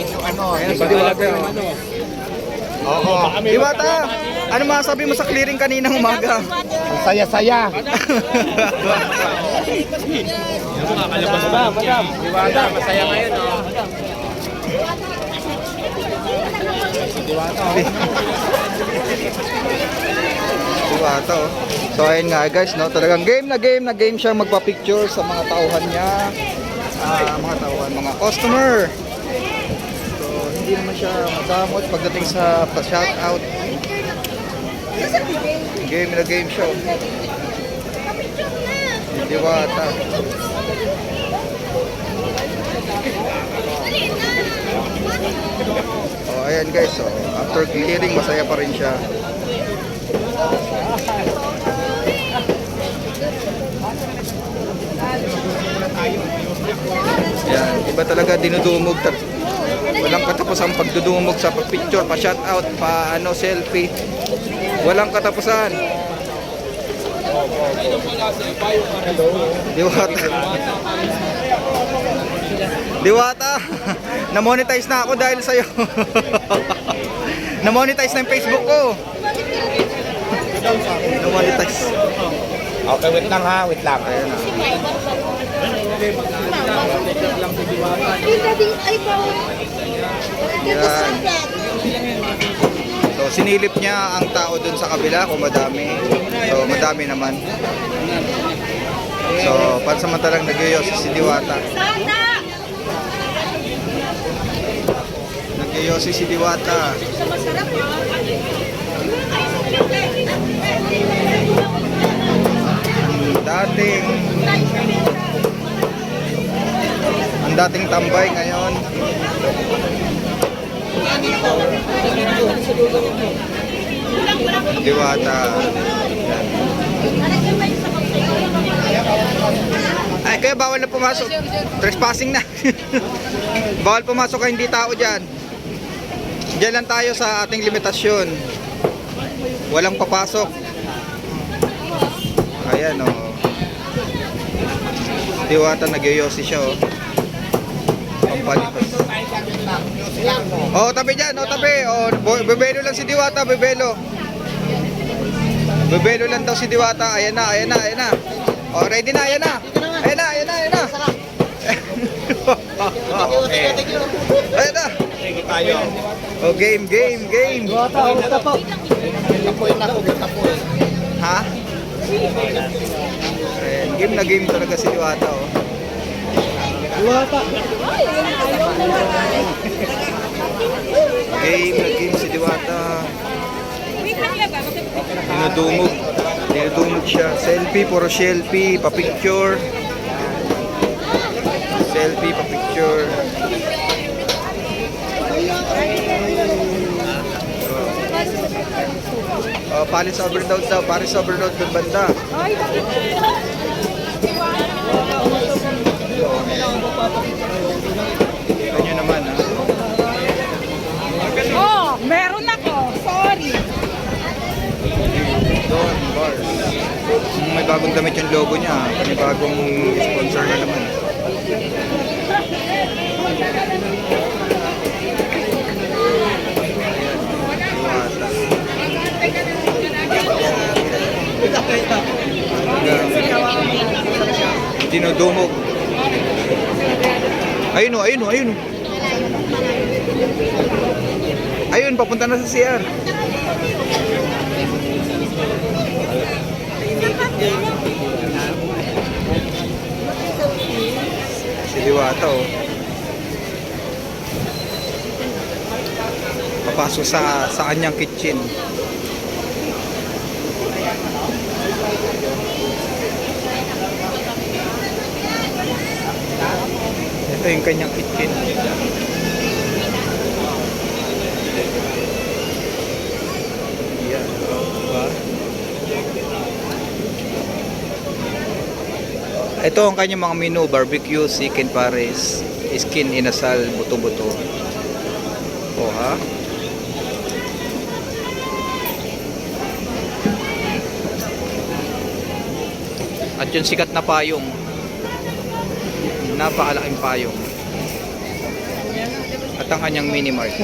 medyo ano. Ayan, iba si Diwata. yung ano. Oo. Diwata, ano masabi mo sa clearing kaninang umaga? Ang saya-saya. Kakalabas ba, madam? Diwata, masaya ngayon, oh. Diwata, oh. Diwata, oh. So ayun nga guys, no, talagang game na game na game siya magpa-picture sa mga tauhan niya. Ah, mga tauhan, mga customer. Hindi naman siya madamot pagdating sa pa-shoutout. Game na game siya. oh. Diwata. Oh, ayan guys, so after clearing masaya pa rin siya. Yan, iba talaga dinudumog. Walang katapusan pagdudumog sa picture, pa shoutout, pa ano selfie. Walang katapusan. Diwata. Diwata. Na-monetize na ako dahil sa'yo. Na-monetize na yung Facebook ko. Na-monetize. Okay, wait lang ha, wait lang. Na. Yan. So sinilip niya ang tao dun sa kabila kung madami. So madami naman. So pansamantalang nagyoyos si Diwata. Nagyoyosi si Diwata. Ang dating ang dating tambay ngayon. Diwata. Ay, kaya bawal na pumasok. Trespassing na. bawal pumasok kaya hindi tao dyan. Diyan lang tayo sa ating limitasyon. Walang papasok. Ayan, oh. Diwata nagyoyosi siya, oh. Pampalipas. Oh, tabi dyan, oh, tabi. Oh, bebelo lang si Diwata, bebelo. Bebelo lang daw si Diwata. Ayan na, ayan na, ayan na. Oh, ready na, ayan na. Ayan na, ayan na, ayan na. Okay. Ayan na. Tayo. Oh, game, game, game. Tapoy na ako, tapoy. Ha? Ayan, game na game talaga si Diwata, oh. Game na game si Diwata. Dinudumog. Dinudumog siya. Selfie, puro selfie, pa-picture. Selfie, pa-picture. Oh, Paris overload daw. Paris overload doon banda. Ganyan naman, ha? Oh, meron ako. Sorry. Doon, bars. May bagong damit yung logo niya. May bagong sponsor na naman. Ayan, Dinudumog. Ayun o, ayun o, ayun o. Ayun, papunta na sa CR. Si Diwata oh. Papasok sa sa kanyang kitchen. Ito yung kanyang kitchen. Yan. Diba? Ito ang kanyang mga menu, barbecue, chicken pares, skin inasal, buto-buto. O ha? At yung sikat na payong. Napakalaking payong. At ang kanyang mini mart.